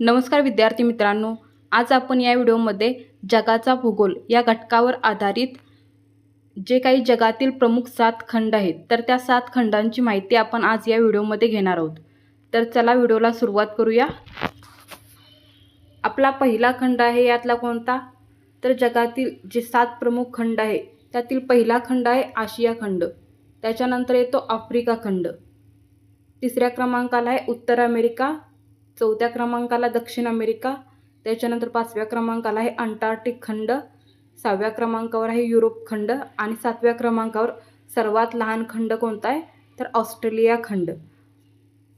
नमस्कार विद्यार्थी मित्रांनो आज आपण या व्हिडिओमध्ये जगाचा भूगोल या घटकावर आधारित जे काही जगातील प्रमुख सात खंड आहेत तर त्या सात खंडांची माहिती आपण आज या व्हिडिओमध्ये घेणार आहोत. तर चला व्हिडिओला सुरुवात करूया. आपला पहिला खंड आहे यातला कोणता? तर जगातील जे सात प्रमुख खंड आहे त्यातील पहिला खंड आहे आशिया खंड. त्याच्यानंतर येतो आफ्रिका खंड. तिसऱ्या क्रमांकाला आहे उत्तर अमेरिका. चौथ्या क्रमांकाला दक्षिण अमेरिका त्याच्यानंतर पाचव्या क्रमांकाला आहे अंटार्क्टिक खंड सहाव्या क्रमांकावर आहे युरोप खंड आणि सातव्या क्रमांकावर सर्वात लहान खंड कोणता आहे? तर ऑस्ट्रेलिया खंड.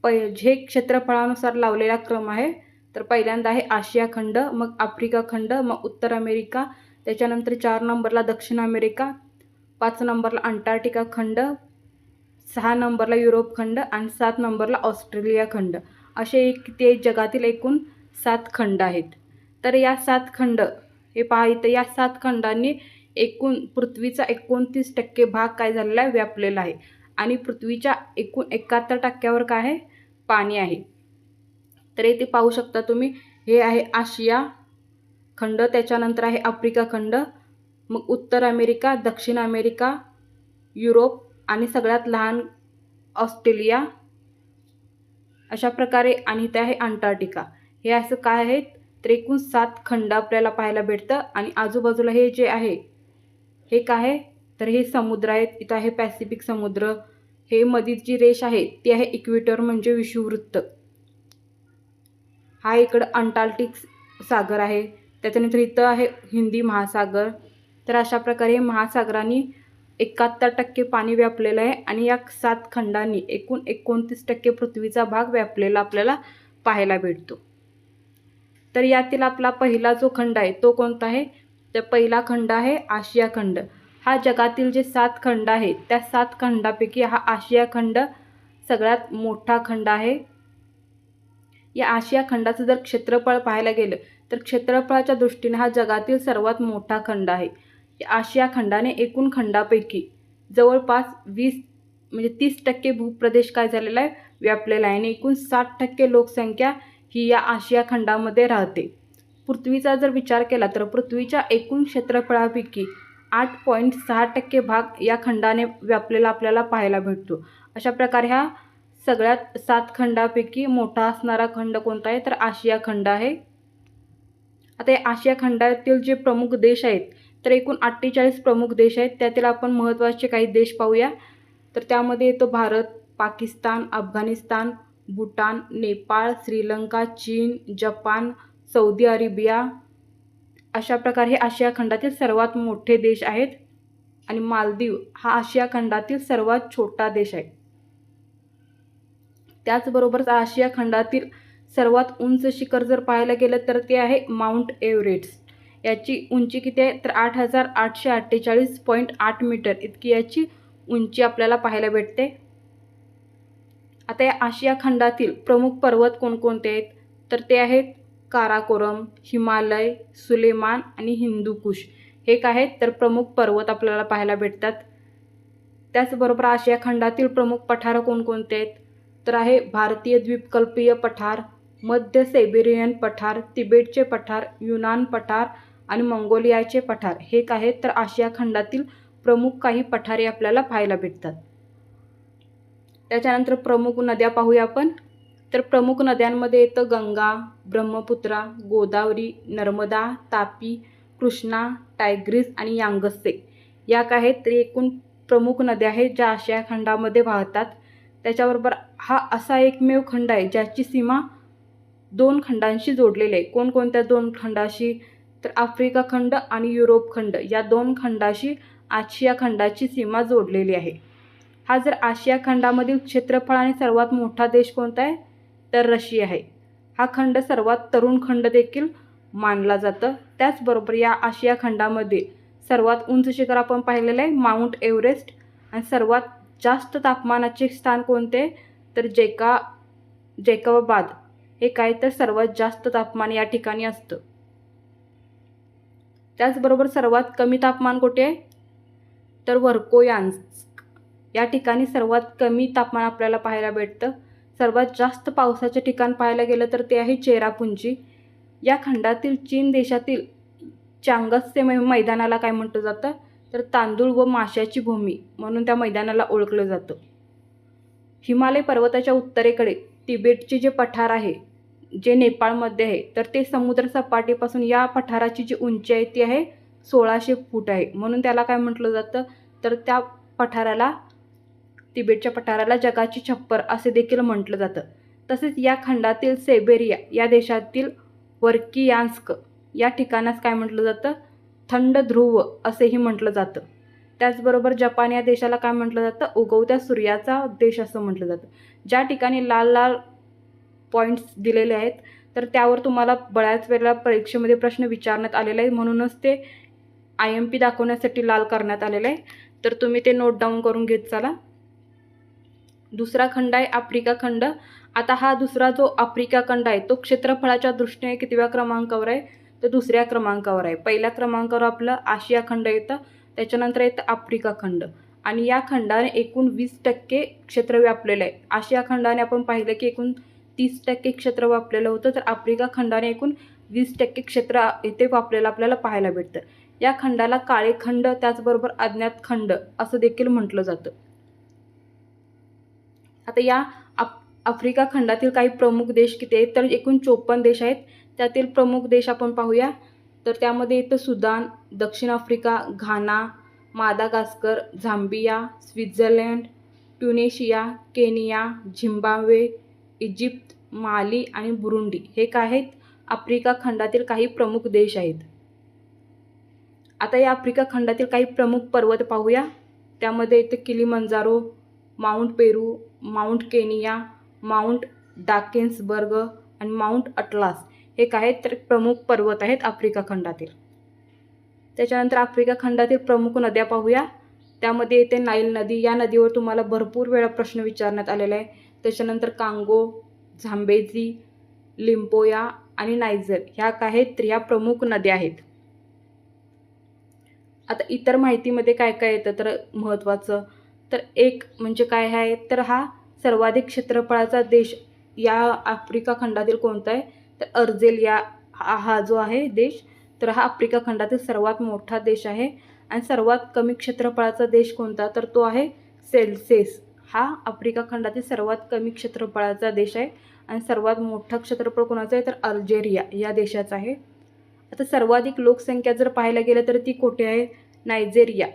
पै जे क्षेत्रफळानुसार लावलेला क्रम आहे तर पहिल्यांदा आहे आशिया खंड मग आफ्रिका खंड मग उत्तर अमेरिका त्याच्यानंतर चार नंबरला दक्षिण अमेरिका पाच नंबरला अंटार्क्टिका खंड सहा नंबरला युरोप खंड आणि सात नंबरला ऑस्ट्रेलिया खंड. असे एक ते जगातील एकूण सात खंड आहेत. तर या सात खंड हे पहा इथं या सात खंडांनी एकूण पृथ्वीचा एकोणतीस टक्के भाग काय झालेला आहे? व्यापलेला आहे. आणि पृथ्वीच्या एकूण एकाहत्तर टक्क्यावर काय आहे? पाणी आहे. तर येथे पाहू शकता तुम्ही हे आहे आशिया खंड त्याच्यानंतर आहे आफ्रिका खंड मग उत्तर अमेरिका दक्षिण अमेरिका युरोप आणि सगळ्यात लहान ऑस्ट्रेलिया अशा प्रकारे आणि ते आहे अंटार्क्टिका. हे असं काय आहेत तर एकूण सात खंड आपल्याला पाहायला भेटतं आणि आजूबाजूला हे जे आहे हे काय आहे? तर हे समुद्र आहेत. इथं आहे पॅसिफिक समुद्र. हे मधील जी रेष आहे ती आहे इक्वेटर म्हणजे विषुववृत्त. हा इकडं अंटार्क्टिक सागर आहे. त्याच्यानंतर इथं आहे हिंदी महासागर. तर अशा प्रकारे हे महासागरांनी एकाहत्तर टक्के पाणी व्यापलेलं आहे आणि या सात खंडांनी एकूण एकोणतीस टक्के पृथ्वीचा भाग व्यापलेला आपल्याला पाहायला भेटतो. तर यातील आपला पहिला जो खंड आहे तो कोणता आहे? तर पहिला खंड आहे आशिया खंड. हा जगातील जे सात खंड आहेत त्या सात खंडापैकी हा आशिया खंड सगळ्यात मोठा खंड आहे. या आशिया खंडाचं जर क्षेत्रफळ पाहायला गेलं तर क्षेत्रफळाच्या दृष्टीने हा जगातील सर्वात मोठा खंड आहे. आशिया खंडाने एकूण खंडापैकी जवळपास वीस म्हणजे तीस टक्के भूप्रदेश काय झालेला आहे? व्यापलेला आहे. आणि एकूण साठ टक्के लोकसंख्या ही या आशिया खंडामध्ये राहते. पृथ्वीचा जर विचार केला तर पृथ्वीच्या एकूण क्षेत्रफळापैकी आठ पॉईंट सहा टक्के भाग या खंडाने व्यापलेला आपल्याला पाहायला भेटतो. अशा प्रकारे हा सगळ्यात सात खंडापैकी मोठा असणारा खंड कोणता आहे? तर आशिया खंड आहे. आता या आशिया खंडातील जे प्रमुख देश आहेत तर एकूण अठ्ठेचाळीस प्रमुख देश आहेत. त्यातील आपण महत्त्वाचे काही देश पाहूया. तर त्यामध्ये येतो भारत पाकिस्तान अफगाणिस्तान भूटान नेपाळ श्रीलंका चीन जपान सौदी अरेबिया. अशा प्रकारे हे आशिया खंडातील सर्वात मोठे देश आहेत. आणि मालदीव हा आशिया खंडातील सर्वात छोटा देश आहे. त्याचबरोबर आशिया खंडातील सर्वात उंच शिखर जर पाहायला गेलं तर ते आहे माउंट एव्हरेस्ट. याची उंची किती आहे? तर आठ हजार आठशे अठ्ठेचाळीस पॉईंट आठ मीटर. इतकी याची उंची आपल्याला पाहायला भेटते. आता या आशिया खंडातील प्रमुख पर्वत कोणकोणते आहेत? तर ते आहेत काराकोरम हिमालय सुलेमान आणि हिंदूकुश. हे काय आहेत तर प्रमुख पर्वत आपल्याला पाहायला भेटतात. त्याचबरोबर आशिया खंडातील प्रमुख पठार कोणकोणते आहेत? तर आहे भारतीय द्वीपकल्पीय पठार मध्य सेबेरियन पठार तिबेटचे पठार युनान पठार आणि मंगोलियाचे पठार हे काय आहेत तर आशिया खंडातील प्रमुख काही पठारे आपल्याला पाहायला भेटतात. त्याच्यानंतर प्रमुख नद्या पाहूया आपण. तर प्रमुख नद्यांमध्ये येतं गंगा ब्रह्मपुत्रा गोदावरी नर्मदा तापी कृष्णा टायग्रीस आणि यांगस्से या काय आहेत तरी एकूण प्रमुख नद्या आहेत ज्या आशिया खंडामध्ये वाहतात. त्याच्याबरोबर हा असा एकमेव खंड आहे ज्याची सीमा दोन खंडांशी जोडलेली आहे. कोणकोणत्या दोन खंडाशी तर आफ्रिका खंड आणि युरोप खंड या दोन खंडाशी आशिया खंडाची सीमा जोडलेली आहे. हा जर आशिया खंडामधील क्षेत्रफळाने सर्वात मोठा देश कोणता आहे? तर रशिया आहे. हा खंड सर्वात तरुण खंड देखील मानला जातं. त्याचबरोबर या आशिया खंडामध्ये सर्वात उंच शिखर आपण पाहिलेलं आहे माउंट एव्हरेस्ट. आणि सर्वात जास्त तापमानाचे स्थान कोणते? तर जेका जेकबाबाद हे काय तर सर्वात जास्त तापमान या ठिकाणी असतं. त्याचबरोबर सर्वात कमी तापमान कुठे आहे? तर वर्कोयांस या ठिकाणी सर्वात कमी तापमान आपल्याला पाहायला भेटतं. सर्वात जास्त पावसाचे ठिकाण पाहायला गेलं तर ते आहे चेरापुंजी. या खंडातील चीन देशातील चांगत्से मै मैदानाला काय म्हटलं जातं? तर तांदूळ व माशाची भूमी म्हणून त्या मैदानाला ओळखलं जातं. हिमालय पर्वताच्या उत्तरेकडे तिबेटचे जे पठार आहे जे नेपाळमध्ये आहे तर ते समुद्र सपाटीपासून या पठाराची जी उंची आहे ती आहे सोळाशे फूट आहे. म्हणून त्याला काय म्हटलं जातं? तर त्या पठाराला तिबेटच्या पठाराला जगाची छप्पर असे देखील म्हटलं जातं. तसेच या खंडातील सेबेरिया या देशातील वर्कियान्स्क या ठिकाणास काय म्हटलं जातं? थंड ध्रुव असेही म्हटलं जातं. त्याचबरोबर जपान या देशाला काय म्हटलं जातं? उगवत्या सूर्याचा देश असं म्हटलं जातं. ज्या ठिकाणी लाल लाल पॉईंट्स दिलेले आहेत. तर त्यावर तुम्हाला बऱ्याच वेळेला परीक्षेमध्ये प्रश्न विचारण्यात आलेला आहे म्हणूनच ते आय एम पी दाखवण्यासाठी लाल करण्यात आलेलं आहे. तर तुम्ही ते नोट डाऊन करून घेत चला. दुसरा खंड आहे आफ्रिका खंड. आता हा दुसरा जो आफ्रिका खंड आहे तो क्षेत्रफळाच्या दृष्टीने कितव्या क्रमांकावर आहे? तर दुसऱ्या क्रमांकावर आहे. पहिल्या क्रमांकावर आपलं आशिया खंड येतं. त्याच्यानंतर येतं आफ्रिका खंड. आणि या खंडाने एकूण वीस टक्के क्षेत्र व्यापलेलं आहे. आशिया खंडाने आपण पाहिलं की एकूण तीस टक्के क्षेत्र व्यापलेलं होतं तर आफ्रिका खंडाने एकूण वीस टक्के क्षेत्र इथे वापरलेलं आपल्याला पाहायला भेटतं. या खंडाला काळे खंड त्याचबरोबर अज्ञात खंड असं देखील म्हटलं जातं. आता या आप आफ्रिका खंडातील काही प्रमुख देश किती आहेत? तर एकूण चोपन्न देश आहेत. त्यातील प्रमुख देश आपण पाहूया. तर त्यामध्ये येतं सुदान दक्षिण Africa Ghana Madagascar Zambia Switzerland Tunisia Kenya Zimbabwe Egypt Mali आणि बुरुंडी हे काय आहेत? आफ्रिका खंडातील काही प्रमुख देश आहेत. आता या आफ्रिका खंडातील काही प्रमुख पर्वत पाहूया. त्यामध्ये येते Kilimanjaro mount Peru mount Kenya mount Drakensberg आणि माउंट अटलास हे काय आहेत? तर प्रमुख पर्वत आहेत आफ्रिका खंडातील. त्याच्यानंतर आफ्रिका खंडातील प्रमुख नद्या पाहूया. त्यामध्ये येते नाईल नदी या नदीवर तुम्हाला भरपूर वेळा प्रश्न विचारण्यात आलेला आहे. त्याच्यानंतर कांगो झांबेझी लिंपोया आणि नायझर ह्या काय आहेत? तर ह्या प्रमुख नद्या आहेत. आता इतर माहितीमध्ये काय काय येतं तर महत्त्वाचं. तर एक म्हणजे काय आहे? तर हा सर्वाधिक क्षेत्रफळाचा देश या आफ्रिका खंडातील कोणता आहे? तर अर्जेलिया हा हा जो आहे देश तर हा आफ्रिका खंडातील सर्वात मोठा देश आहे. आणि सर्वात कमी क्षेत्रफळाचा देश कोणता? तर तो आहे सेल्सेस हा आफ्रिका खंडातील सर्वात कमी क्षेत्रफळाचा देश आहे आणि सर्वात मोठा क्षेत्रफळ कोणाचं आहे? तर अल्जेरिया या देशाचा आहे. आता सर्वाधिक लोकसंख्या जर पाहायला गेलं तर ती कुठे आहे? नायजेरिया.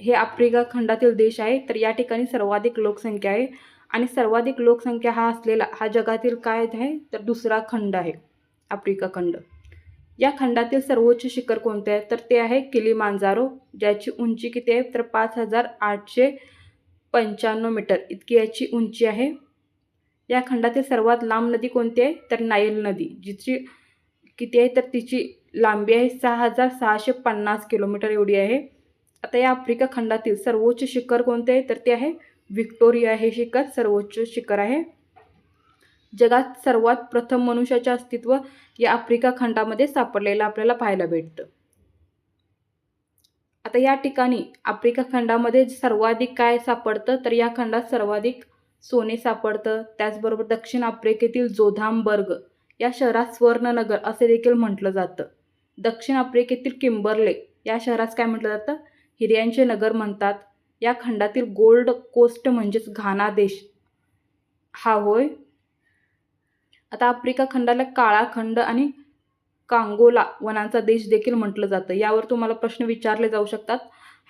हे आफ्रिका खंडातील देश आहे तर या ठिकाणी सर्वाधिक लोकसंख्या आहे. आणि सर्वाधिक लोकसंख्या हा असलेला हा जगातील काय आहे? तर दुसरा खंड आहे आफ्रिका खंड. या खंडातील सर्वोच्च शिखर कोणते आहे? तर ते आहे किली मांजारो ज्याची उंची किती आहे? तर पाच हजार आठशे पंच्याण्णव मीटर. इतकी याची उंची आहे. या खंडातील सर्वात लांब नदी कोणती आहे? तर नाईल नदी जिची किती आहे? तर तिची लांबी आहे सहा हजार सहाशे पन्नास किलोमीटर एवढी आहे. आता या आफ्रिका खंडातील सर्वोच्च शिखर कोणते आहे? तर ते आहे व्हिक्टोरिया. हे शिखर सर्वोच्च शिखर आहे. जगात सर्वात प्रथम मनुष्याचे अस्तित्व या आफ्रिका खंडामध्ये सापडलेलं आपल्याला पाहायला भेटतं. आता या ठिकाणी आफ्रिका खंडामध्ये सर्वाधिक काय सापडतं? तर या खंडात सर्वाधिक सोने सापडतं. त्याचबरोबर दक्षिण आफ्रिकेतील जोधामबर्ग या शहरात स्वर्णनगर असे देखील म्हटलं जातं. दक्षिण आफ्रिकेतील किंबर्ले या शहरास काय म्हटलं जातं? हिर्यांचे नगर म्हणतात. या खंडातील गोल्ड कोस्ट म्हणजेच घाना देश. हा होय. आता आफ्रिका खंडाला काळा खंड आणि कांगोला वनांचा देश देखील म्हटलं जातं. यावर तुम्हाला प्रश्न विचारले जाऊ शकतात.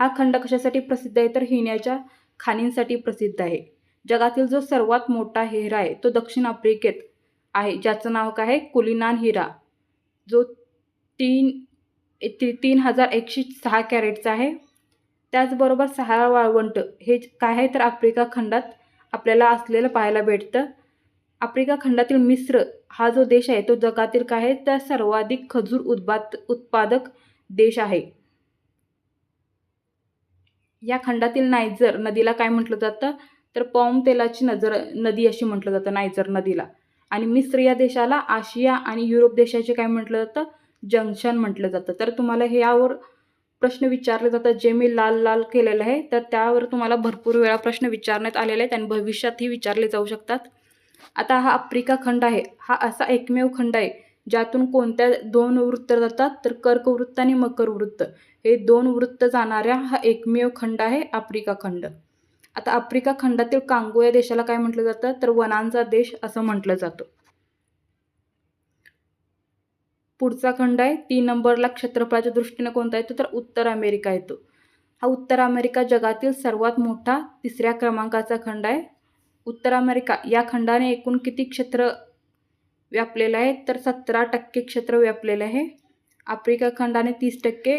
हा खंड कशासाठी प्रसिद्ध आहे? तर हिण्याच्या खाणींसाठी प्रसिद्ध आहे. जगातील जो सर्वात मोठा हिरा आहे तो दक्षिण आफ्रिकेत आहे. ज्याचं नाव काय आहे? कुलिनान हिरा. जो तीन ती तीन हजार एकशे सहा कॅरेटचा आहे. त्याचबरोबर सहा वाळवंट. हे काय आहे? तर आफ्रिका खंडात आपल्याला असलेलं पाहायला भेटतं. आफ्रिका खंडातील मिस्र हा जो देश आहे तो जगातील काय आहे तर सर्वाधिक खजूर उत्पाद उत्पादक देश आहे. या खंडातील नायजर नदीला काय म्हटलं जातं? तर पॉम तेलाची नजर नदी अशी म्हटलं जातं नायजर नदीला. आणि मिस्र या देशाला आशिया आणि युरोप देशाचे काय म्हटलं जातं? जंक्शन म्हटलं जातं. तर तुम्हाला हे यावर प्रश्न विचारले जातात जे मी लाल लाल केलेलं आहे तर त्यावर तुम्हाला भरपूर वेळा प्रश्न विचारण्यात आलेले आहेत आणि भविष्यातही विचारले जाऊ शकतात. आता हा आफ्रिका खंड आहे. हा असा एकमेव खंड आहे ज्यातून कोणत्या दोन वृत्त जातात तर कर्कवृत्त आणि मकर वृत्त हे दोन वृत्त जाणाऱ्या हा एकमेव खंड आहे आफ्रिका खंड. आता आफ्रिका खंडातील कांगो या देशाला काय म्हटलं जातं? तर वनांचा देश असं म्हटलं जातं. पुढचा खंड आहे तीन नंबरला क्षेत्रफळाच्या दृष्टीने कोणता येतो? तर उत्तर अमेरिका येतो. हा उत्तर अमेरिका जगातील सर्वात मोठा तिसऱ्या क्रमांकाचा खंड आहे उत्तर अमेरिका या खंडाने एकूण किती क्षेत्र व्यापलेलं आहे तर सतरा टक्के क्षेत्र व्यापलेलं आहे. आफ्रिका खंडाने तीस टक्के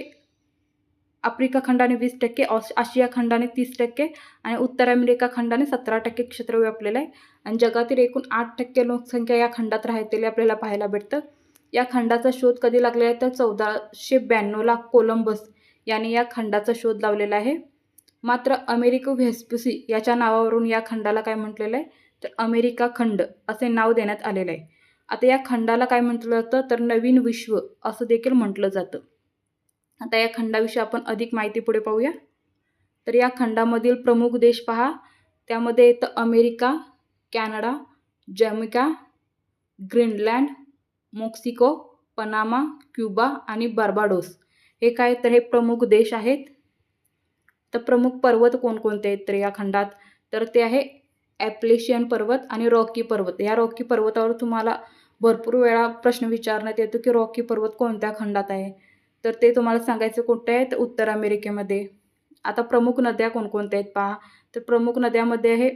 आफ्रिका खंडाने वीस टक्के ऑस आशिया खंडाने तीस टक्के आणि उत्तर अमेरिका खंडाने सतरा टक्के क्षेत्र व्यापलेलं आहे. आणि जगातील एकूण आठ टक्के लोकसंख्या या खंडात राहतेली आपल्याला पाहायला भेटतं. या खंडाचा शोध कधी लागलेला आहे? तर चौदाशे ब्याण्णवला कोलंबस याने या खंडाचा शोध लावलेला आहे. मात्र अमेरिको व्हेस्पुसी याच्या नावावरून या खंडाला काय म्हटलेलं आहे? तर अमेरिका खंड असे नाव देण्यात आलेलं आहे. आता या खंडाला काय म्हटलं जातं? तर नवीन विश्व असं देखील म्हटलं जातं. आता या खंडाविषयी आपण अधिक माहिती पुढे पाहूया. तर या खंडामधील प्रमुख देश पहा. त्यामध्ये येतं America Canada Jamaica Greenland Mexico Panama Cuba आणि बार्बाडोस. हे काय? तर हे प्रमुख देश आहेत. तर प्रमुख पर्वत कोणकोणते आहेत तर या खंडात? तर ते आहे ॲप्लेशियन पर्वत आणि रॉकी पर्वत. या रॉकी पर्वतावर तुम्हाला भरपूर वेळा प्रश्न विचारण्यात येतो की रॉकी पर्वत कोणत्या खंडात आहे? तर ते तुम्हाला सांगायचं कोणते आहेत? उत्तर अमेरिकेमध्ये. आता प्रमुख नद्या कोणकोणत्या आहेत पहा. तर प्रमुख नद्यामध्ये आहे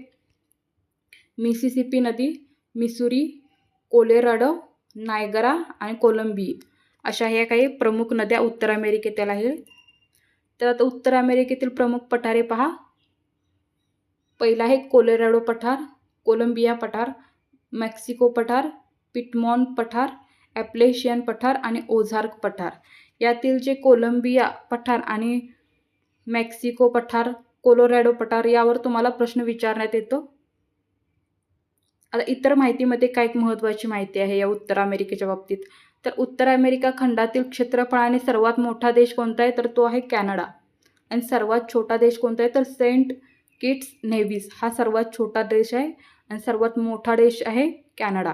मिसिसिपी नदी मिसुरी कोलेराडो नायगरा आणि कोलंबी. अशा ह्या काही प्रमुख नद्या उत्तर अमेरिकेतील आहेत तर आता उत्तर अमेरिकेतील प्रमुख पठारे पहा. पहिला आहे कोलेराडो पठार कोलंबिया पठार मेक्सिको पठार पिटमॉन पठार ॲप्लेशियन पठार आणि ओझार्क पठार. यातील जे कोलंबिया पठार आणि मेक्सिको पठार कोलोरॅडो पठार यावर तुम्हाला प्रश्न विचारण्यात येतो. आता इतर माहितीमध्ये काय महत्त्वाची माहिती आहे या उत्तर अमेरिकेच्या बाबतीत? तर उत्तर अमेरिका खंडातील क्षेत्रफळाने सर्वात मोठा देश कोणता आहे? तर तो आहे कॅनडा. आणि सर्वात छोटा देश कोणता आहे? तर सेंट किट्स नेव्हिस हा सर्वात छोटा देश आहे आणि सर्वात मोठा देश आहे कॅनडा.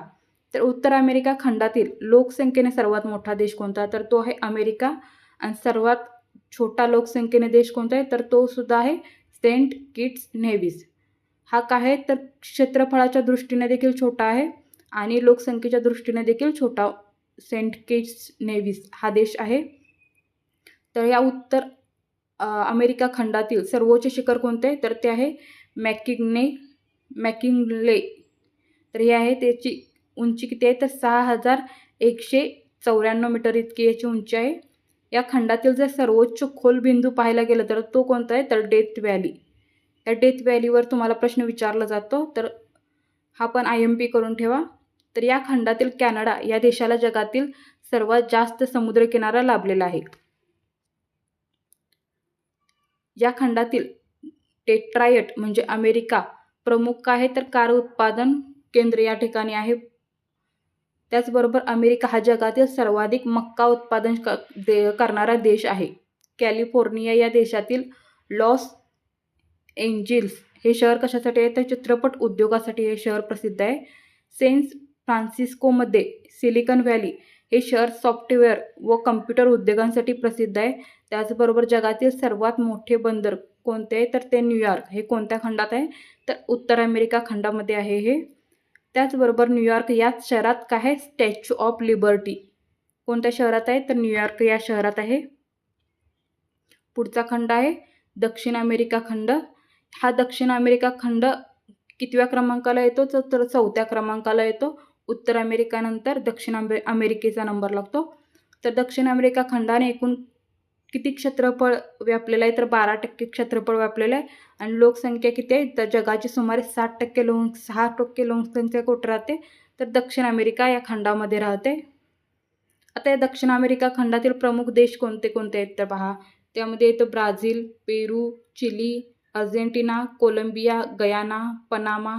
तर उत्तर अमेरिका खंडातील लोकसंख्येने सर्वात मोठा देश कोणता तर तो आहे अमेरिका. आणि सर्वात छोटा लोकसंख्येने देश कोणता आहे? तर तो सुद्धा आहे सेंट किट्स नेव्हिस. हा काय आहे? तर क्षेत्रफळाच्या दृष्टीने देखील छोटा आहे आणि लोकसंख्येच्या दृष्टीने देखील छोटा सेंट किट्स नेव्हिस हा देश आहे. तर या उत्तर अमेरिका खंडातील सर्वोच्च शिखर कोणते? आहे तर ते आहे मॅकिंगने मॅकिंगले. तर हे आहे त्याची उंची किती आहे? तर सहा हजार एकशे चौऱ्याण्णव मीटर इतकी याची उंची आहे. या खंडातील जर सर्वोच्च खोल बिंदू पाहायला गेलं तर तो कोणता आहे? तर डेथ व्हॅली. त्या डेथ व्हॅलीवर तुम्हाला प्रश्न विचारला जातो. तर हा पण आय एम पी करून ठेवा. तर या खंडातील कॅनडा या देशाला जगातील सर्वात जास्त समुद्रकिनारा लाभलेला आहे. या खंडातील टेट्रायट म्हणजे अमेरिका प्रमुख आहे? तर कार उत्पादन केंद्र या ठिकाणी आहे. त्याचबरोबर अमेरिका हा जगातील सर्वाधिक मक्का उत्पादन क दे करणारा देश आहे. कॅलिफोर्निया या देशातील लॉस एंजिल्स हे शहर कशासाठी आहे? तर चित्रपट उद्योगासाठी हे शहर प्रसिद्ध आहे. सेन्स फ्रान्सिस्कोमध्ये सिलिकन व्हॅली हे शहर सॉफ्टवेअर व कम्प्युटर उद्योगांसाठी प्रसिद्ध आहे. त्याचबरोबर जगातील सर्वात मोठे बंदर कोणते आहे? तर ते न्यूयॉर्क हे कोणत्या खंडात आहे? तर उत्तर अमेरिका खंडामध्ये आहे हे. त्याचबरोबर न्यूयॉर्क याच शहरात काय आहे? Statue of Liberty. कोणत्या शहरात आहे? तर न्यूयॉर्क या शहरात आहे. पुढचा खंड आहे. दक्षिण अमेरिका खंड. हा दक्षिण अमेरिका खंड कितव्या क्रमांकाला येतो? तर चौथ्या क्रमांकाला येतो. उत्तर अमेरिकानंतर दक्षिण अमे अमेरिकेचा नंबर लागतो. तर दक्षिण अमेरिका खंडाने एकूण किती क्षेत्रफळ व्यापलेलं आहे? तर बारा टक्के क्षेत्रफळ व्यापलेलं आहे. आणि लोकसंख्या किती आहे? तर जगाची सुमारे साठ टक्के लोक सहा टक्के लोकसंख्या कुठं राहते? तर दक्षिण अमेरिका या खंडामध्ये राहते. आता या दक्षिण अमेरिका खंडातील प्रमुख देश कोणते कोणते आहेत? तर पहा त्यामध्ये येतं Brazil Peru Chile Argentina Colombia Guyana Panama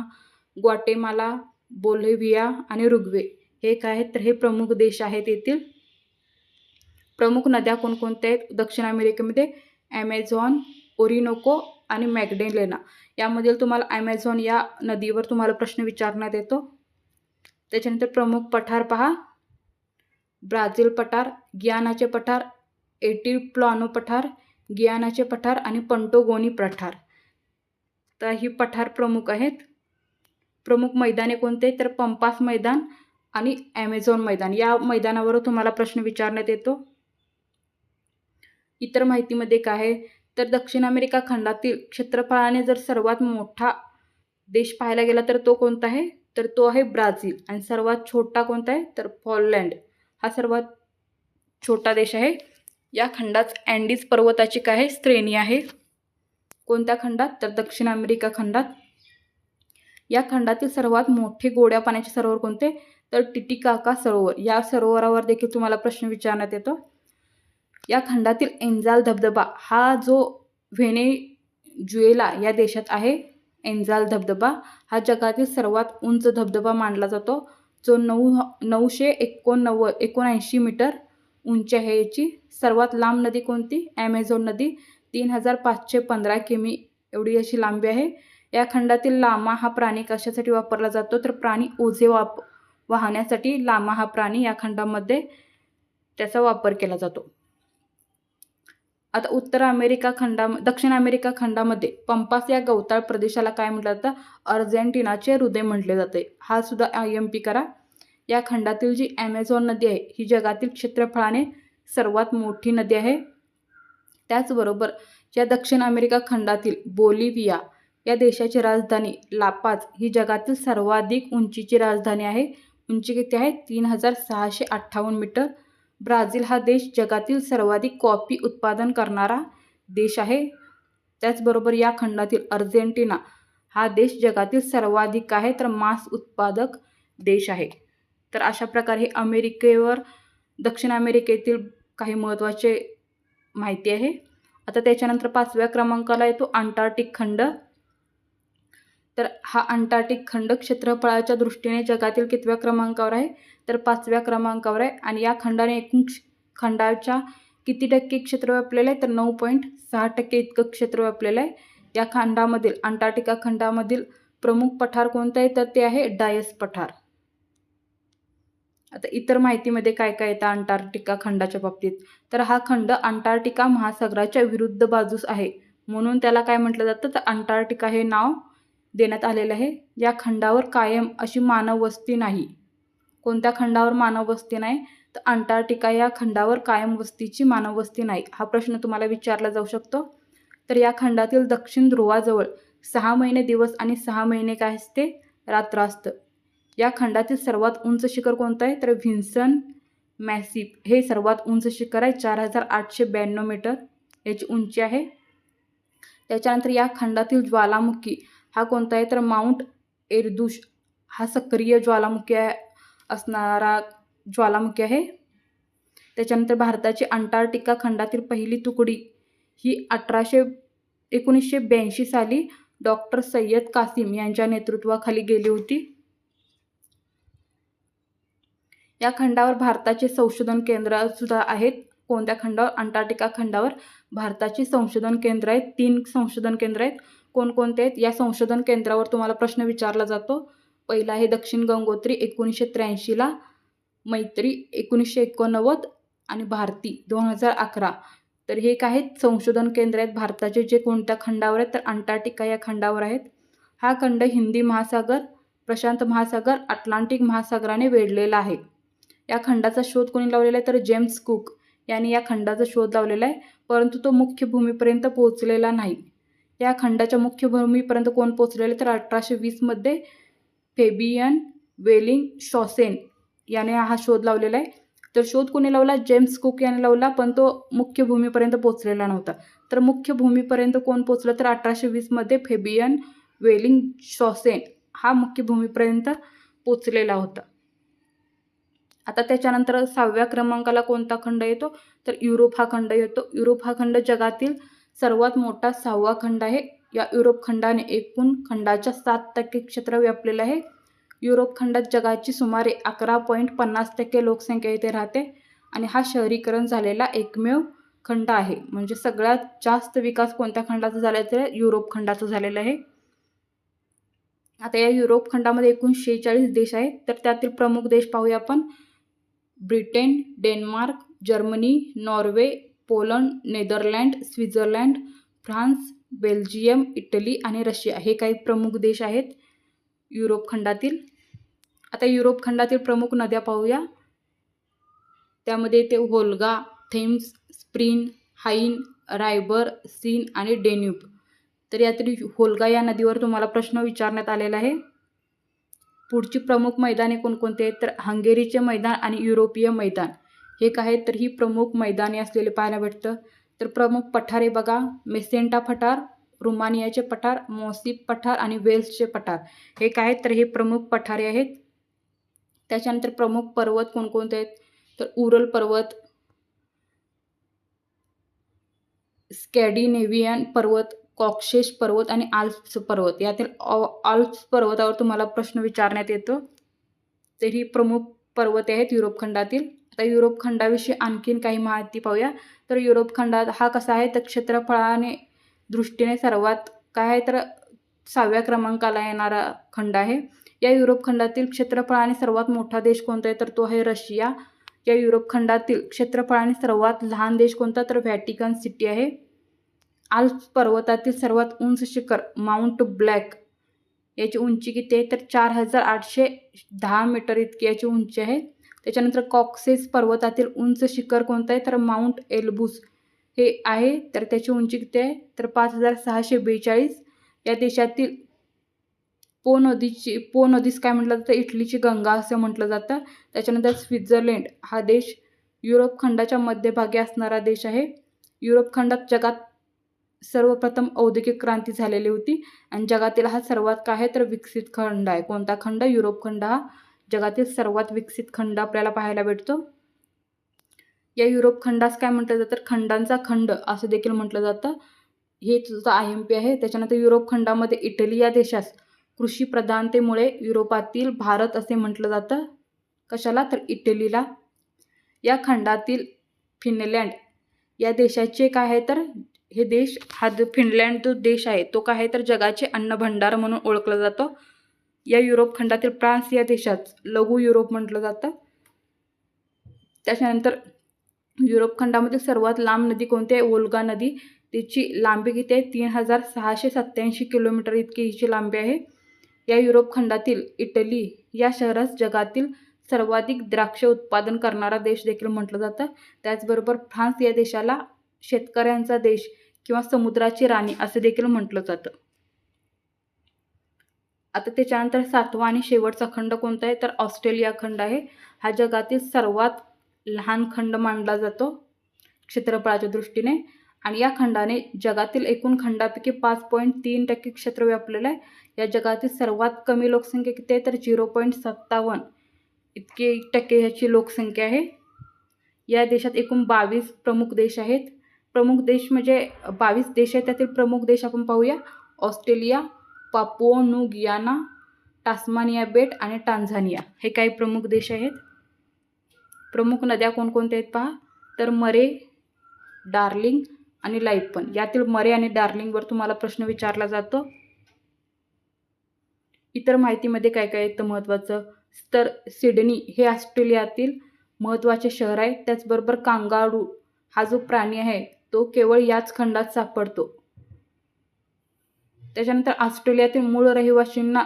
Guatemala Bolivia आणि रुग्वे हे काय आहेत? तर हे प्रमुख देश आहेत येथील. प्रमुख नद्या कोणकोणत्या आहेत? दक्षिण अमेरिकेमध्ये ॲमेझॉन ओरिनोको आणि मॅगडेलेना. यामधील तुम्हाला ॲमेझॉन या नदीवर तुम्हाला प्रश्न विचारण्यात येतो. त्याच्यानंतर प्रमुख पठार पहा. ब्राझील पठार गियानाचे पठार एटी प्लॉनो पठार गियानाचे पठार आणि पंटोगोनी पठार. तर ही पठार प्रमुख आहेत. प्रमुख मैदाने कोणते? तर पंपास मैदान आणि ॲमेझॉन मैदान. या मैदानावर तुम्हाला प्रश्न विचारण्यात येतो. इतर माहितीमध्ये काय आहे तर दक्षिण अमेरिका खंडातील क्षेत्रफळाने जर सर्वात मोठा देश पाहायला गेला तर तो कोणता आहे? तर तो आहे ब्राझील. आणि सर्वात छोटा कोणता आहे? तर पॉलँड. हा सर्वात छोटा देश आहे. या खंडात अँडीज पर्वताची काय आहे? श्रेणी आहे. कोणत्या खंडात? तर दक्षिण अमेरिका खंडात. या खंडातील सर्वात मोठे गोड्या पाण्याचे सरोवर कोणते? तर टिटिकाका सरोवर. या सरोवरावर देखील तुम्हाला प्रश्न विचारण्यात येतो. या खंडातील एन्झाल धबधबा हा जो व्हेनेजुएला या देशात आहे एन्झाल धबधबा हा जगातील सर्वात उंच धबधबा मानला जातो जो नऊ नऊशे एकोणनव्वद एकोणऐंशी मीटर उंची आहे. याची सर्वात लांब नदी कोणती? ॲमेझॉन नदी. तीन हजार पाचशे पंधरा किमी एवढी अशी लांबी आहे. या खंडातील लामा हा प्राणी कशासाठी वापरला जातो? तर प्राणी ओझे वाप वाहण्यासाठी लामा हा प्राणी या खंडामध्ये त्याचा वापर केला जातो. आता उत्तर अमेरिका खंडा दक्षिण अमेरिका खंडामध्ये पंपास या गवताळ प्रदेशाला काय म्हटलं जातं? अर्जेंटिनाचे हृदय म्हटले जाते. हा सुद्धा आय एम पी करा. या खंडातील जी ॲमेझॉन नदी आहे ही जगातील क्षेत्रफळाने सर्वात मोठी नदी आहे. त्याचबरोबर या दक्षिण अमेरिका खंडातील बोलिव्हिया या देशाची राजधानी लापाज ही जगातील सर्वाधिक उंचीची राजधानी आहे. उंची किती आहे? तीन हजार सहाशे अठ्ठावन्न मीटर. ब्राझील हा देश जगातील सर्वाधिक कॉफी उत्पादन करणारा देश आहे. त्याचबरोबर या खंडातील अर्जेंटिना हा देश जगातील सर्वाधिक आहे तर मांस उत्पादक देश आहे. तर अशा प्रकारे अमेरिकेवर दक्षिण अमेरिकेतील काही महत्त्वाचे माहिती आहे. आता त्याच्यानंतर पाचव्या क्रमांकाला येतो अंटार्क्टिक खंड. तर हा अंटार्क्टिक खंड क्षेत्रफळाच्या दृष्टीने जगातील कितव्या क्रमांकावर आहे? तर पाचव्या क्रमांकावर आहे. आणि या खंडाने एकूण खंडाच्या किती टक्के क्षेत्र व्यापलेलं आहे? तर नऊ पॉईंट सहा टक्के इतकं क्षेत्र व्यापलेलं आहे. या खंडामधील अंटार्क्टिका खंडामधील प्रमुख पठार कोणतं आहे? तर ते आहे डायस पठार. आता इतर माहितीमध्ये काय काय येतं अंटार्क्टिका खंडाच्या बाबतीत? तर हा खंड अंटार्क्टिका महासागराच्या विरुद्ध बाजूस आहे. म्हणून त्याला काय म्हटलं जातं? तर अंटार्क्टिका हे नाव देण्यात आलेलं आहे. या खंडावर कायम अशी मानव वस्ती नाही. कोणत्या खंडावर मानव वस्ती नाही? तर अंटार्क्टिका या खंडावर कायम वस्तीची मानव वस्ती नाही. हा प्रश्न तुम्हाला विचारला जाऊ शकतो. तर या खंडातील दक्षिण ध्रुवाजवळ सहा महिने दिवस आणि सहा महिने काय असते? रात्र असतं या खंडातील सर्वात उंच शिखर कोणतं आहे? तर व्हिन्सन मॅसिप. हे सर्वात उंच शिखर आहे. चार हजार आठशे ब्याण्णव मीटर. याची उंची आहे. त्याच्यानंतर या खंडातील ज्वालामुखी. हा कोणता आहे तर माउंट एरदुश हा सक्रिय ज्वालामुखी आहे असणारा ज्वालामुखी आहे. त्याच्यानंतर भारताची अंटार्क्टिका खंडातील पहिली तुकडी ही अठराशे एकोणीसशे ब्याऐंशी साली डॉक्टर सय्यद कासिम यांच्या नेतृत्वाखाली गेली होती. या खंडावर भारताचे संशोधन केंद्र सुद्धा आहेत. कोणत्या खंडावर? अंटार्क्टिका खंडावर भारताची संशोधन केंद्र आहेत. तीन संशोधन केंद्र आहेत. कोणकोणते आहेत? या संशोधन केंद्रावर तुम्हाला प्रश्न विचारला जातो. पहिला आहे दक्षिण गंगोत्री एकोणीसशे त्र्याऐंशीला मैत्री एकोणीसशे एकोणनव्वद आणि भारती दोन हजार अकरा. तर हे काय संशोधन केंद्र आहेत भारताचे जे कोणत्या खंडावर आहेत? तर अंटार्क्टिका या खंडावर आहेत. हा खंड हिंदी महासागर प्रशांत महासागर अटलांटिक महासागराने वेढलेला आहे. या खंडाचा शोध कोणी लावलेला आहे? तर जेम्स कुक यांनी या खंडाचा शोध लावलेला आहे. परंतु तो मुख्य भूमीपर्यंत पोहोचलेला नाही. या खंडाच्या मुख्य भूमीपर्यंत कोण पोचलेले तर अठराशे वीसमध्ये फेबियन वेलिंग शॉसेन याने हा शोध लावलेला आहे. तर शोध कोणी लावला? जेम्स कुक याने लावला पण तो मुख्य भूमीपर्यंत पोचलेला नव्हता. तर मुख्य भूमीपर्यंत कोण पोचलं तर अठराशे वीसमध्ये फेबियन वेलिंग शॉसेन हा मुख्य भूमीपर्यंत पोचलेला होता. आता त्याच्यानंतर सहाव्या क्रमांकाला कोणता खंड येतो? तर युरोप हा खंड येतो. युरोप हा खंड जगातील सर्वात मोठा सहावा खंड आहे. या युरोप खंडाने एकूण खंडाच्या सात टक्के क्षेत्र व्यापलेलं आहे. युरोप खंडात जगाची सुमारे अकरा पॉईंट पन्नास टक्के लोकसंख्या इथे राहते आणि हा शहरीकरण झालेला एकमेव खंड आहे. म्हणजे सगळ्यात जास्त विकास कोणत्या खंडाचा झाला तर युरोप खंडाचा झालेला आहे. आता या युरोप खंडामध्ये एकूण शेहेचाळीस देश आहेत. तर त्यातील प्रमुख देश पाहूया आपण. Britain Denmark Germany Norway Poland Netherlands Switzerland France Belgium Italy आणि रशिया हे काही प्रमुख देश आहेत. युरोप खंडातील. आता युरोप खंडातील प्रमुख नद्या पाहूया. त्यामध्ये ते होल्गा थेम्स स्प्रिन हाईन रायबर सीन आणि डेन्यूब. तर यातील होल्गा या नदीवर तुम्हाला प्रश्न विचारण्यात आलेला आहे. पुढची प्रमुख मैदाने कोणकोणती आहेत? तर हंगेरीचे मैदान आणि युरोपीय मैदान. एक आहे आहेत तर ही प्रमुख मैदाने असलेले पाहायला भेटतं. तर प्रमुख पठारे बघा मेसेंटा पठार रुमानियाचे पठार मोसिप पठार आणि वेल्सचे पठार. हे काय आहेत तर हे प्रमुख पठारे आहेत. त्याच्यानंतर प्रमुख पर्वत कोणकोणते आहेत? तर उरल पर्वत स्कॅडिनेव्हियन पर्वत कॉक्शेस पर्वत आणि आल्प्स पर्वत. यातील आल्प्स पर्वतावर तुम्हाला प्रश्न विचारण्यात येतो. तर ही प्रमुख पर्वते आहेत युरोप खंडातील. आता युरोप खंडाविषयी आणखीन काही माहिती पाहूया. तर युरोप खंडात हा कसा आहे? तर क्षेत्रफळाने दृष्टीने सर्वात काय आहे? तर सहाव्या क्रमांकाला येणारा खंड आहे. या युरोप खंडातील क्षेत्रफळाने सर्वात मोठा देश कोणता आहे? तर तो आहे रशिया. या युरोप खंडातील क्षेत्रफळाने सर्वात लहान देश कोणता? तर व्हॅटिकन सिटी आहे. आल्प्स पर्वतातील सर्वात उंच शिखर माउंट ब्लॅक. याची उंची किती आहे? तर चार हजार आठशे दहा मीटर इतकी याची उंची आहे. त्याच्यानंतर कॉक्सेस पर्वतातील उंच शिखर कोणतं आहे? तर माउंट एल्बूस. हे आहे तर त्याची उंची किती आहे? तर पाच हजार सहाशे बेचाळीस. या देशातील पो नदीची पो नदीस काय म्हटलं जातं? इटलीची गंगा असं म्हटलं जातं. त्याच्यानंतर स्वित्झर्लंड हा देश युरोप खंडाच्या मध्यभागी असणारा देश आहे. युरोप खंडात जगात सर्वप्रथम औद्योगिक क्रांती झालेली होती. आणि जगातील हा सर्वात काय आहे? तर विकसित खंड आहे. कोणता खंड? युरोप खंड हा. जगातील सर्वात विकसित खंड आपल्याला पाहायला भेटतो. या युरोप खंडास काय म्हटलं जातं? तर खंडांचा खंड असं देखील म्हटलं जातं. हे तुझं आय एम पी आहे. त्याच्यानंतर युरोप खंडामध्ये इटली या देशास कृषी प्रधानतेमुळे युरोपातील भारत असे म्हटलं जातं. कशाला? तर इटलीला. या खंडातील फिनलँड या देशाचे काय आहे तर? हे देश हा फिनलँड जो देश आहे तो काय आहे तर जगाचे अन्नभंडार म्हणून ओळखला जातो. या युरोप खंडातील फ्रान्स या देशात लघु युरोप म्हटलं जातं. त्याच्यानंतर युरोप खंडामधील सर्वात लांब नदी कोणती आहे? ओल्गा नदी. तिची लांबी किती आहे? तीन हजार सहाशे सत्त्याऐंशी किलोमीटर इतकी हिची लांबी आहे. या युरोप खंडातील इटली या शहरास जगातील सर्वाधिक द्राक्ष उत्पादन करणारा देश देखील म्हटलं जातं. त्याचबरोबर फ्रान्स या देशाला शेतकऱ्यांचा देश किंवा समुद्राची राणी असं देखील म्हटलं जातं. आता त्याच्यानंतर सातवा आणि शेवटचा खंड कोणता आहे? तर ऑस्ट्रेलिया खंड आहे. हा जगातील सर्वात लहान खंड मानला जातो क्षेत्रफळाच्या दृष्टीने. आणि या खंडाने जगातील एकूण खंडापैकी पाच पॉईंट तीन टक्के क्षेत्र व्यापलेलं आहे. या जगातील सर्वात कमी लोकसंख्या किती आहे? तर झिरो पॉईंट सत्तावन्न इतके टक्के ह्याची लोकसंख्या आहे. या देशात एकूण बावीस प्रमुख देश आहेत. प्रमुख देश म्हणजे बावीस देश आहेत. त्यातील प्रमुख देश आपण पाहूया. ऑस्ट्रेलिया पापुओ नुगियाना टास्मानिया बेट आणि टांझानिया हे काही प्रमुख देश आहेत. प्रमुख नद्या कोणकोणत्या आहेत पहा? तर मरे डार्लिंग आणि लाईपन यातील मरे आणि डार्लिंगवर तुम्हाला प्रश्न विचारला जातो. इतर माहितीमध्ये काय काय येतं महत्त्वाचं तर सिडनी हे ऑस्ट्रेलियातील महत्त्वाचे शहर आहे. त्याचबरोबर कांगारू हा जो प्राणी आहे तो केवळ याच खंडात सापडतो. त्याच्यानंतर ऑस्ट्रेलियातील मूळ रहिवासींना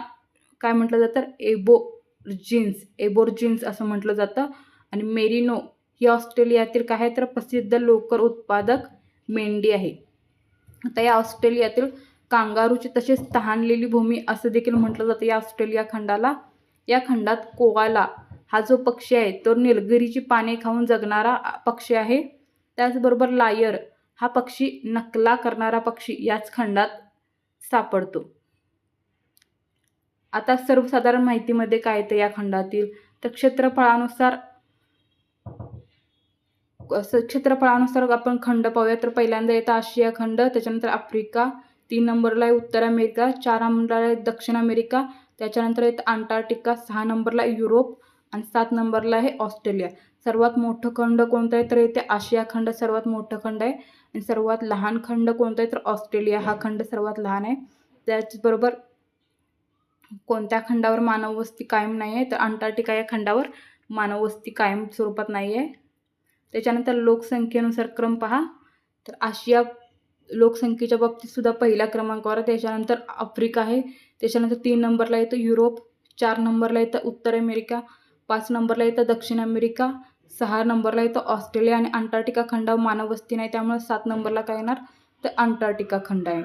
काय म्हटलं जातं? एबो जीन्स एबोर असं म्हटलं जातं. आणि मेरिनो ही ऑस्ट्रेलियातील काय आहे? तर प्रसिद्ध लोकर उत्पादक मेंढी आहे. आता या ऑस्ट्रेलियातील कांगारूची तसेच तहानलेली भूमी असं देखील म्हटलं जातं या ऑस्ट्रेलिया खंडाला. या खंडात कोवाला हा जो पक्षी आहे तो निलगिरीची पाने खाऊन जगणारा पक्षी आहे. त्याचबरोबर लायर हा पक्षी नकला करणारा पक्षी याच खंडात सापडतो. आता सर्वसाधारण माहितीमध्ये काय येतं या खंडातील? तर क्षेत्रफळानुसार क्षेत्रफळानुसार आपण खंड पाहूया. तर पहिल्यांदा येतं आशिया खंड त्याच्यानंतर आफ्रिका तीन नंबरला आहे उत्तर अमेरिका चार नंबरला आहे दक्षिण अमेरिका त्याच्यानंतर येतं अंटार्क्टिका सहा नंबरला युरोप आणि सात नंबरला आहे ऑस्ट्रेलिया. सर्वात मोठं खंड कोणतं आहे? तर येथे आशिया खंड सर्वात मोठं खंड आहे आणि सर्वात लहान खंड कोणता आहे तर ऑस्ट्रेलिया. हा खंड सर्वात लहान आहे. त्याचबरोबर कोणत्या खंडावर मानववस्ती कायम नाही आहे तर अंटार्क्टिका या खंडावर मानववस्ती कायम स्वरूपात नाही आहे त्याच्यानंतर लोकसंख्येनुसार क्रम पहा. तर आशिया लोकसंख्येच्या बाबतीतसुद्धा पहिल्या क्रमांकावर आहे. त्याच्यानंतर आफ्रिका आहे. त्याच्यानंतर तीन नंबरला येतं युरोप चार नंबरला येतं उत्तर अमेरिका पाच नंबरला येतं दक्षिण अमेरिका सहा नंबरला येतं ऑस्ट्रेलिया आणि अंटार्क्टिका खंडावर मानववस्ती नाही त्यामुळे सात नंबरला काय येणार? तर अंटार्क्टिका खंड आहे.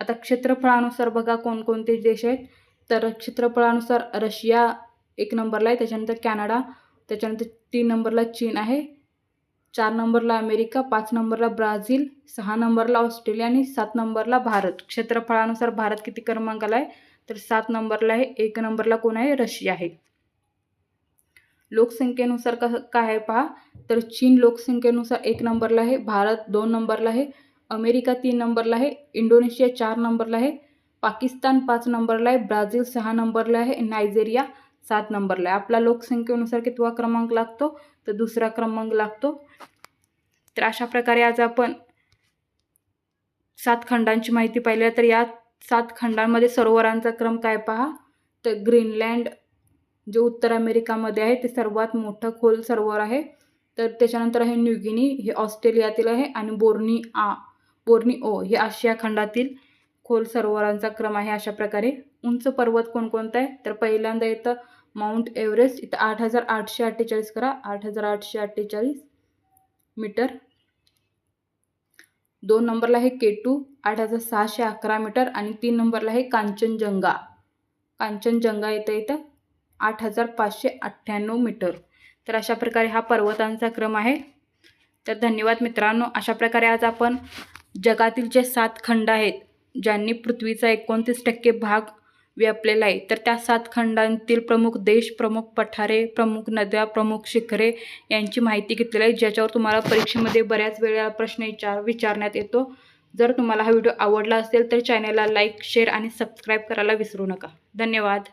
आता क्षेत्रफळानुसार बघा कोणकोणते देश आहेत. तर क्षेत्रफळानुसार रशिया एक नंबरला आहे त्याच्यानंतर कॅनडा त्याच्यानंतर तीन नंबरला चीन आहे चार नंबरला अमेरिका पाच नंबरला ब्राझील सहा नंबरला ऑस्ट्रेलिया आणि सात नंबरला भारत. क्षेत्रफळानुसार भारत किती क्रमांकाला आहे? तर सात नंबरला आहे एक नंबरला कोण आहे? रशिया आहे. लोकसंख्येनुसार कसं काय आहे पहा. तर चीन लोकसंख्येनुसार एक नंबरला आहे भारत दोन नंबरला आहे अमेरिका तीन नंबरला आहे इंडोनेशिया चार नंबरला आहे पाकिस्तान पाच नंबरला आहे ब्राझील सहा नंबरला आहे नायजेरिया सात नंबरला आहे. आपला लोकसंख्येनुसार कितवा क्रमांक लागतो? तर दुसरा क्रमांक लागतो. तर अशा प्रकारे आज आपण सात खंडांची माहिती पाहिली आहे. तर या सात खंडांमध्ये सरोवरांचा क्रम काय पहा. तर ग्रीनलँड जे उत्तर अमेरिकामध्ये आहे ते सर्वात मोठं खोल सरोवर आहे. तर त्याच्यानंतर आहे न्यूगिनी हे ऑस्ट्रेलियातील आहे आणि बोर्नी आ बोर्नी ओ हे आशिया खंडातील खोल सरोवरांचा क्रम आहे अशा प्रकारे. उंच पर्वत कोणकोणता आहे? तर पहिल्यांदा येतं माउंट एव्हरेस्ट इथं आठ हजार आठशे अठ्ठेचाळीस करा. आठ हजार आठशे अठ्ठेचाळीस मीटर. दोन नंबरला आहे केटू आठ हजार सहाशे अकरा मीटर आणि तीन नंबरला आहे कांचनजंगा. कांचनजंगा येतं इथं. आठ हजार पाचशे अठ्ठ्याण्णव मीटर. तर अशा प्रकारे हा पर्वतांचा क्रम आहे. तर धन्यवाद मित्रांनो. अशा प्रकारे आज आपण जगातील जे सात खंड आहेत ज्यांनी पृथ्वीचा एकोणतीस टक्के भाग व्यापलेला आहे तर त्या सात खंडांतील प्रमुख देश प्रमुख पठारे प्रमुख नद्या प्रमुख शिखरे यांची माहिती घेतलेली आहे ज्याच्यावर तुम्हाला परीक्षेमध्ये बऱ्याच वेळा प्रश्न विचार विचारण्यात येतो. जर तुम्हाला हा व्हिडिओ आवडला असेल तर चॅनलला लाईक शेअर आणि सबस्क्राईब करायला विसरू नका. धन्यवाद.